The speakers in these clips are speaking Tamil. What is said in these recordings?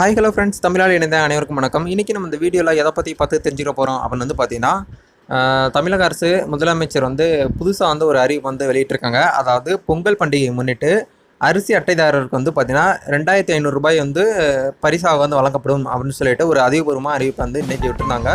ஹாய் ஹலோ ஃப்ரெண்ட்ஸ் தமிழால் இணைந்த அனைவருக்கும் வணக்கம். இன்றைக்கி நம்ம இந்த வீடியோவில் எதை பற்றி பார்த்து தெரிஞ்சுக்க போகிறோம் அப்படின்னு வந்து பார்த்தீங்கன்னா தமிழக அரசு முதலமைச்சர் வந்து புதுசாக வந்து ஒரு அறிவு வந்து வெளியிட்டிருக்காங்க. அதாவது பொங்கல் பண்டிகையை முன்னிட்டு அரிசி அட்டைதாரருக்கு வந்து பார்த்திங்கன்னா ரெண்டாயிரத்தி ஐநூறுரூபாய் வந்து பரிசாக வந்து வழங்கப்படும் அப்படின்னு சொல்லிட்டு ஒரு அதிகபூர்வமாக அறிவிப்பு வந்து இன்னைக்கு விட்டுருந்தாங்க.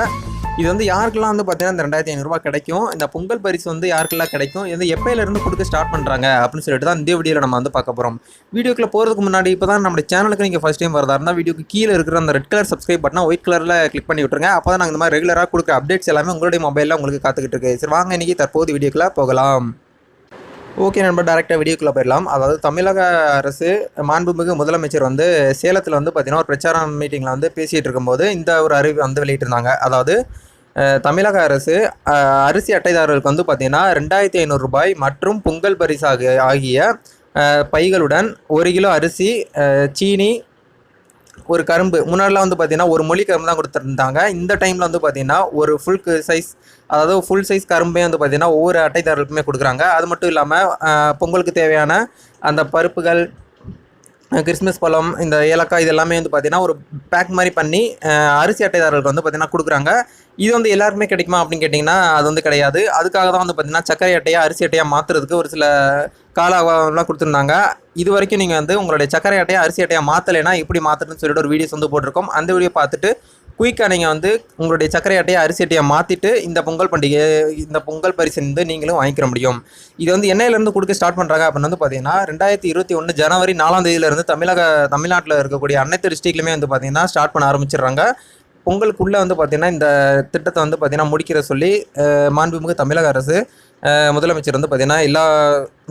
இது வந்து யாருக்கெல்லாம் வந்து பார்த்தீங்கன்னா இந்த ரெண்டாயிரத்தி ஐநூறுரூவா கிடைக்கும்? இந்த பொங்கல் பரிசு வந்து யாருக்கெல்லாம் கிடைக்கும்? இது எப்பயிலேருந்து கொடுக்க ஸ்டார்ட் பண்ணுறாங்க அப்படின்னு சொல்லிட்டு தான் இந்த வீடியோவில் நம்ம வந்து பார்க்க போகிறோம் வீடியோக்குள்ள போகிறதுக்கு முன்னாடி இப்போ தான் நம்ம சேனலுக்கு நீங்கள் ஃபஸ்ட் டைம் வரதா இருந்தால் வீடியோக்கு கீழே இருக்கிற அந்த ரெட் கலர் சப்ஸ்கிரைப் பண்ணால் ஒயிட் கலரில் கிளிக் பண்ணி விட்டுருங்க. அப்போ தான் நாங்கள் இந்த மாதிரி ரெகுலராக கொடுக்குற அப்டேட்ஸ் எல்லாமே உங்களுடைய மொபைலில் உங்களுக்கு காத்துக்கிட்டு இருக்கு. சரி வாங்க இன்றைக்கி தற்போது வீடியோக்குள்ளே போகலாம். ஓகே நண்பர் டேரெக்டாக வீடியோக்குள்ளே போயிடலாம். அதாவது தமிழக அரசு மாண்புமிகு முதலமைச்சர் வந்து சேலத்தில் வந்து பார்த்திங்கன்னா ஒரு பிரச்சார மீட்டிங்கில் வந்து பேசிகிட்டு இருக்கும்போது இந்த ஒரு அறிவு வந்து வெளியிட்டிருந்தாங்க. அதாவது தமிழக அரசு அரிசி அட்டைதாரர்களுக்கு வந்து பார்த்தீங்கன்னா ரெண்டாயிரத்தி ஐநூறுரூபாய் மற்றும் பொங்கல் பரிசாக ஆகிய பைகளுடன் ஒரு கிலோ அரிசி சீனி ஒரு கரும்பு முன்னாடிலாம் வந்து பார்த்தீங்கன்னா ஒரு மொழி கரும்பு தான் கொடுத்துருந்தாங்க. இந்த டைமில் வந்து பார்த்தீங்கன்னா ஒரு ஃபுல் சைஸ் அதாவது ஃபுல் சைஸ் கரும்பே வந்து பார்த்தீங்கன்னா ஒவ்வொரு அட்டைதாரர்களுக்குமே கொடுக்குறாங்க. அது மட்டும் இல்லாமல் பொங்கலுக்கு தேவையான அந்த பருப்புகள் கிறிஸ்மஸ் பழம் இந்த ஏலக்காய் இது எல்லாமே வந்து பார்த்தீங்கன்னா ஒரு பேக் மாதிரி பண்ணி அரிசி அட்டைதாரர்களுக்கு வந்து பார்த்திங்கன்னா கொடுக்குறாங்க. இது வந்து எல்லாருக்குமே கிடைக்குமா அப்படின்னு கேட்டிங்கன்னா அது வந்து கிடையாது. அதுக்காக தான் வந்து பார்த்திங்கன்னா சர்க்கரை அட்டையாக அரிசி அட்டையாக மாற்றுறதுக்கு ஒரு சில கால அவகாசம்லாம் கொடுத்துருந்தாங்க. இது வரைக்கும் நீங்கள் வந்து உங்களுடைய சர்க்கரை அட்டையாக அரிசி அட்டையாக மாற்றலைன்னா எப்படி மாற்றுறதுன்னு சொல்லிட்டு ஒரு வீடியோஸ் வந்து போட்டிருக்கோம். அந்த வீடியோ பார்த்துட்டு குயிக்காக நீங்கள் வந்து உங்களுடைய சர்க்கரை அட்டையை அரிசி அட்டையை மாற்றிட்டு இந்த பொங்கல் பண்டிகை இந்த பொங்கல் பரிசு வந்து நீங்களும் வாங்கிக்கிற முடியும். இது வந்து என்னையிலேருந்து கொடுக்க ஸ்டார்ட் பண்ணுறாங்க அப்படின்னு வந்து பார்த்தீங்கன்னா ரெண்டாயிரத்தி இருபத்தி ஒன்று ஜனவரி நாலாம் தேதியிலேருந்து தமிழக தமிழ்நாட்டில் இருக்கக்கூடிய அனைத்து டிஸ்ட்ரிக்ட்லையுமே வந்து பார்த்தீங்கன்னா ஸ்டார்ட் பண்ண ஆரம்பிச்சிடுறாங்க. பொங்கலுக்குள்ளே வந்து பார்த்தீங்கன்னா இந்த திட்டத்தை வந்து பார்த்தீங்கன்னா முடிக்கிற சொல்லி மாண்புமிகு தமிழக அரசு முதலமைச்சர் வந்து பார்த்திங்கன்னா எல்லா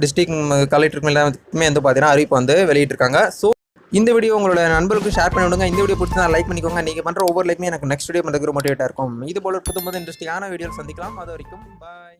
டிஸ்ட்ரிக்ட் கலெக்டருக்குமே எல்லாத்துக்குமே வந்து பார்த்தீங்கன்னா அறிவிப்பு வந்து வெளியிட்டிருக்காங்க. ஸோ இந்த வீடியோ உங்களோட நண்பர்களுக்கு ஷேர் பண்ணி விடுங்க. இந்த வீடியோ பிடிச்சா லைக் பண்ணிக்கோங்க. நீங்கள் பண்ணுற ஒவ்வொரு லைக்குமே எனக்கு நெக்ஸ்ட் வீடியோ பண்ணுறதுக்கு மோட்டிவேட்டாக இருக்கும். இது போல புது புது இன்ட்ரெஸ்டிங்கான வீடியோ சந்திக்கலாம். அது வரைக்கும் பாய்